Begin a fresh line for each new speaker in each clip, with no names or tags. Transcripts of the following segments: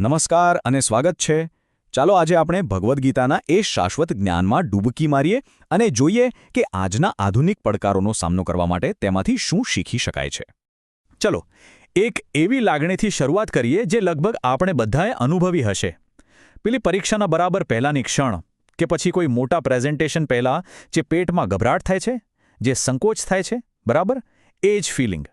નમસ્કાર અને સ્વાગત છે. ચાલો આજે આપણે ભગવદ્ ગીતાના એ શાશ્વત જ્ઞાનમાં ડૂબકી મારીએ અને જોઈએ કે આજના આધુનિક પડકારોનો સામનો કરવા માટે તેમાંથી શું શીખી શકાય છે. ચલો, એક એવી લાગણીથી શરૂઆત કરીએ જે લગભગ આપણે બધાએ અનુભવી હશે. પેલી પરીક્ષાના બરાબર પહેલાંની ક્ષણ કે પછી કોઈ મોટા પ્રેઝન્ટેશન પહેલાં જે પેટમાં ગભરાટ થાય છે, જે સંકોચ થાય છે, બરાબર? એ જ ફિલિંગ.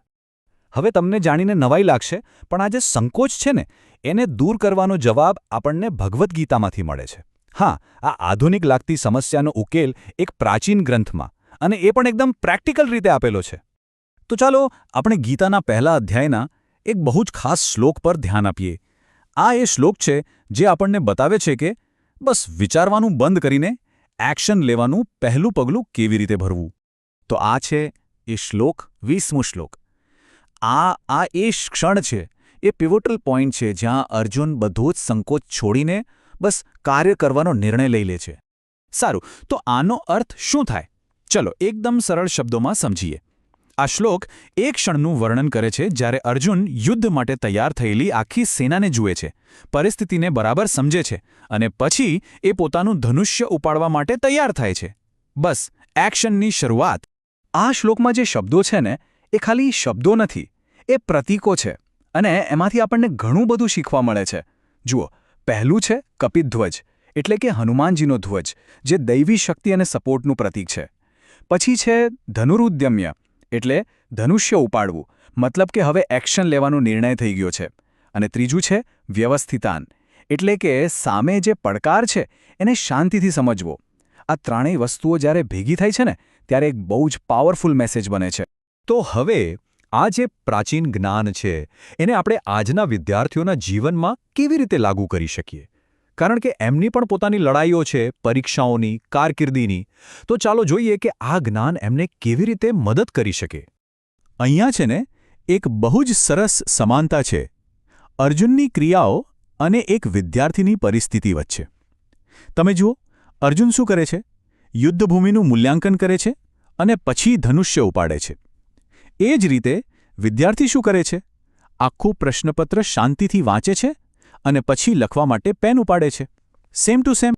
હવે તમને જાણીને નવાઈ લાગશે, પણ આ જે સંકોચ છે ને એને દૂર કરવાનો જવાબ આપણને ભગવદ્ ગીતામાંથી મળે છે. હા, આ આધુનિક લાગતી સમસ્યાનો ઉકેલ એક પ્રાચીન ગ્રંથમાં અને એ પણ એકદમ પ્રેક્ટિકલ રીતે આપેલો છે. તો ચાલો આપણે ગીતાના પહેલા અધ્યાયના એક બહુ જ ખાસ શ્લોક પર ધ્યાન આપીએ. આ એ શ્લોક છે જે આપણને બતાવે છે કે બસ વિચારવાનું બંધ કરીને એક્શન લેવાનું પહેલું પગલું કેવી રીતે ભરવું. તો આ છે એ શ્લોક, વીસમું શ્લોક. આ આ એ ક્ષણ છે એ પિવોટલ પોઈન્ટ છે જ્યાં અર્જુન બધો જ સંકોચ છોડીને બસ કાર્ય કરવાનો નિર્ણય લઈ લે છે. સારું, તો આનો અર્થ શું થાય? ચલો, એકદમ સરળ શબ્દોમાં સમજીએ. આ શ્લોક એ ક્ષણનું વર્ણન કરે છે જ્યારે અર્જુન યુદ્ધ માટે તૈયાર થયેલી આખી સેનાને જુએ છે, પરિસ્થિતિને બરાબર સમજે છે અને પછી એ પોતાનું ધનુષ્ય ઉપાડવા માટે તૈયાર થાય છે. બસ, એક્શનની શરૂઆત. આ શ્લોકમાં જે શબ્દો છે ને, એ ખાલી શબ્દો નથી, એ પ્રતીકો છે. અને એમાંથી આપણને ઘણું બધું શીખવા મળે છે. જુઓ, પહેલું છે કપિધ્વજ એટલે કે હનુમાનજીનો ધ્વજ, જે દૈવી શક્તિ અને સપોર્ટનું પ્રતીક છે. પછી છે ધનુરુદ્યમ્ય, એટલે ધનુષ્ય ઉપાડવું, મતલબ કે હવે એક્શન લેવાનો નિર્ણય થઈ ગયો છે. અને ત્રીજું છે વ્યવસ્થિતાન, એટલે કે સામે જે પડકાર છે, એને શાંતિથી સમજવો. આ ત્રણેય વસ્તુઓ જ્યારે ભેગી થાય છે ને, ત્યારે એક બહુ જ પાવરફુલ મેસેજ બને છે. તો હવે આ જે પ્રાચીન જ્ઞાન છે, એને આપણે આજના વિદ્યાર્થીઓના જીવનમાં કેવી રીતે લાગુ કરી શકીએ? કારણ કે એમની પણ પોતાની લડાઈઓ છે, પરીક્ષાઓની, કારકિર્દીની. તો ચાલો જોઈએ કે આ જ્ઞાન એમને કેવી રીતે મદદ કરી શકે. અહીંયા છે ને, એક બહુ જ સરસ સમાનતા છે. અર્જુનની ક્રિયાઓ અને એક વિદ્યાર્થીની પરિસ્થિતિ વચ્ચે. તમે જુઓ, અર્જુન શું કરે છે? યુદ્ધભૂમિનું મૂલ્યાંકન કરે છે અને પછી ધનુષ્ય ઉપાડે છે. એ જ રીતે વિદ્યાર્થી શું કરે છે? આખું પ્રશ્નપત્ર શાંતિથી વાંચે છે અને પછી લખવા માટે પેન ઉપાડે છે. સેમ ટુ સેમ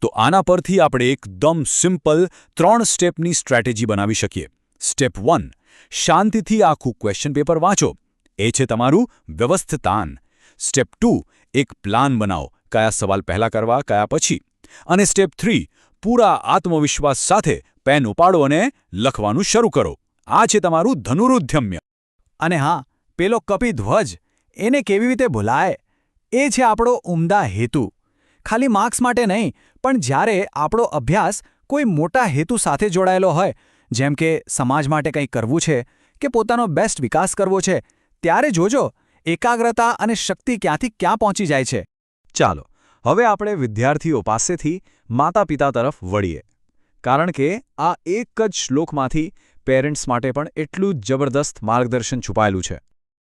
તો આના પરથી આપણે એકદમ સિમ્પલ ત્રણ સ્ટેપની સ્ટ્રેટેજી બનાવી શકીએ. સ્ટેપ વન શાંતિથી આખું ક્વેશ્ચન પેપર વાંચો. એ છે તમારું વ્યવસ્થતાન સ્ટેપ ટુ એક પ્લાન બનાવો. કયા સવાલ પહેલા કરવા, કયા પછી. અને સ્ટેપ થ્રી પૂરા આત્મવિશ્વાસ સાથે પેન ઉપાડો અને લખવાનું શરૂ કરો. આ છે તમારું ધનુરુદ્યમ્ય અને હા, પેલો કપિધ્વજ એને કેવી રીતે ભૂલાય એ છે આપણો ઉમદા હેતુ. ખાલી માર્ક્સ માટે નહીં, પણ જ્યારે આપણો અભ્યાસ કોઈ મોટા હેતુ સાથે જોડાયેલો હોય, જેમ કે સમાજ માટે કંઈક કરવું છે, કે પોતાનો બેસ્ટ વિકાસ કરવો છે, ત્યારે જોજો, એકાગ્રતા અને શક્તિ ક્યાંથી ક્યાં પહોંચી જાય છે. ચાલો, હવે આપણે વિદ્યાર્થીઓ પાસેથી માતા પિતા તરફ વળીએ. કારણ કે આ એક જ શ્લોકમાંથી પેરેન્ટ્સ માટે પણ એટલું જ જબરદસ્ત માર્ગદર્શન છુપાયેલું છે.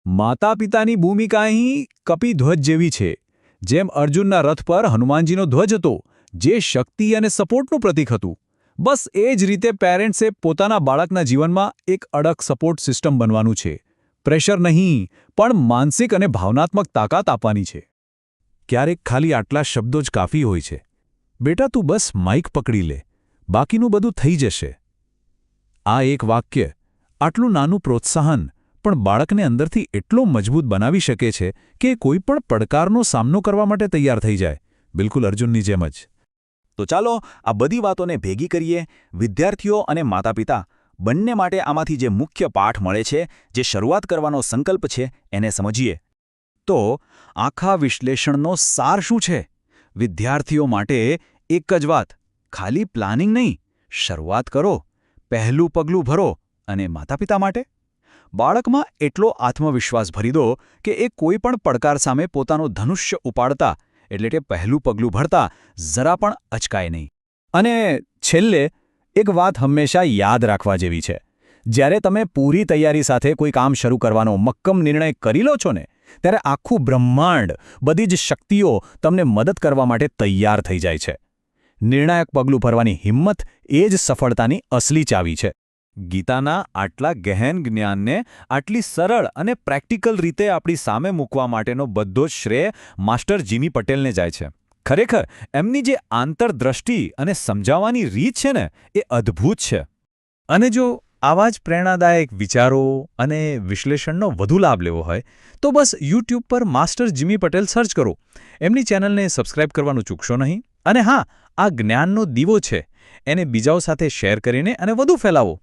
માતા પિતાની ભૂમિકા અહીં કપિધ્વજ જેવી છે, જેમ અર્જુનના રથ પર હનુમાનજીનો ધ્વજ હતો, જે શક્તિ અને સપોર્ટનું પ્રતીક હતું. બસ એ જ રીતે પેરેન્ટ્સે પોતાના બાળકના જીવનમાં એક અડક સપોર્ટ સિસ્ટમ બનવાનું છે. પ્રેશર નહીં, પણ માનસિક અને ભાવનાત્મક તાકાત આપવાની છે. ક્યારેક ખાલી આટલા શબ્દો જ કાફી હોય છે. બેટા, તું બસ માઇક પકડી લે. બાકીનું બધું થઈ જશે. આ એક વાક્ય આટલું નાનું પ્રોત્સાહન પણ બાળકને અંદરથી એટલો મજબૂત બનાવી શકે છે કે કોઈ પણ પડકારનો સામનો કરવા માટે તૈયાર થઈ જાય. બિલકુલ અર્જુનની જેમ જ. તો ચાલો આ બધી વાતોને ભેગી કરીએ. વિદ્યાર્થીઓ અને માતાપિતા બંને માટે આમાંથી જે મુખ્ય પાઠ મળે છે, જે શરૂઆત કરવાનો સંકલ્પ છે, એને સમજીએ. તો આખા વિશ્લેષણનો સાર શું છે? વિદ્યાર્થીઓ માટે એક જ વાત, ખાલી પ્લાનિંગ નહીં, શરૂઆત કરો. પહેલું પગલું ભરો અને માતાપિતા માટે? બાળકમાં એટલો આત્મવિશ્વાસ ભરી દો કે એ કોઈ પણ પડકાર સામે પોતાનું ધનુષ્ય ઉપાડતા, એટલે કે પહેલું પગલું ભરતા, જરા પણ અચકાય નહીં. અને છેલ્લે, એક વાત હંમેશા યાદ રાખવા જેવી છે. જ્યારે તમે પૂરી તૈયારી સાથે કોઈ કામ શરૂ કરવાનો મક્કમ નિર્ણય કરી લો છો ને, ત્યારે આખું બ્રહ્માંડ, બધી જ શક્તિઓ તમને મદદ કરવા માટે તૈયાર થઈ જાય છે. નિર્ણાયક પગલું ભરવાની હિંમત એ જ સફળતાની અસલી ચાવી છે. ગીતાના આટલા ગહેન જ્ઞાનને આટલી સરળ અને પ્રેક્ટિકલ રીતે આપણી સામે મૂકવા માટેનો બધો જ શ્રેય માસ્ટર જીમી પટેલને જાય છે. ખરેખર, એમની જે આંતરદ્રષ્ટિ અને સમજાવવાની રીત છે ને, એ અદ્ભુત છે.
અને જો આવા જ પ્રેરણાદાયક વિચારો અને વિશ્લેષણનો વધુ લાભ લેવો હોય, તો બસ યુટ્યુબ પર માસ્ટર જીમી પટેલ સર્ચ કરો. એમની ચેનલને સબસ્ક્રાઇબ કરવાનું ચૂકશો નહીં. અને હા આ જ્ઞાનનો દીવો છે. એને બીજાઓ સાથે શેર કરીને અને વધુ ફેલાવો.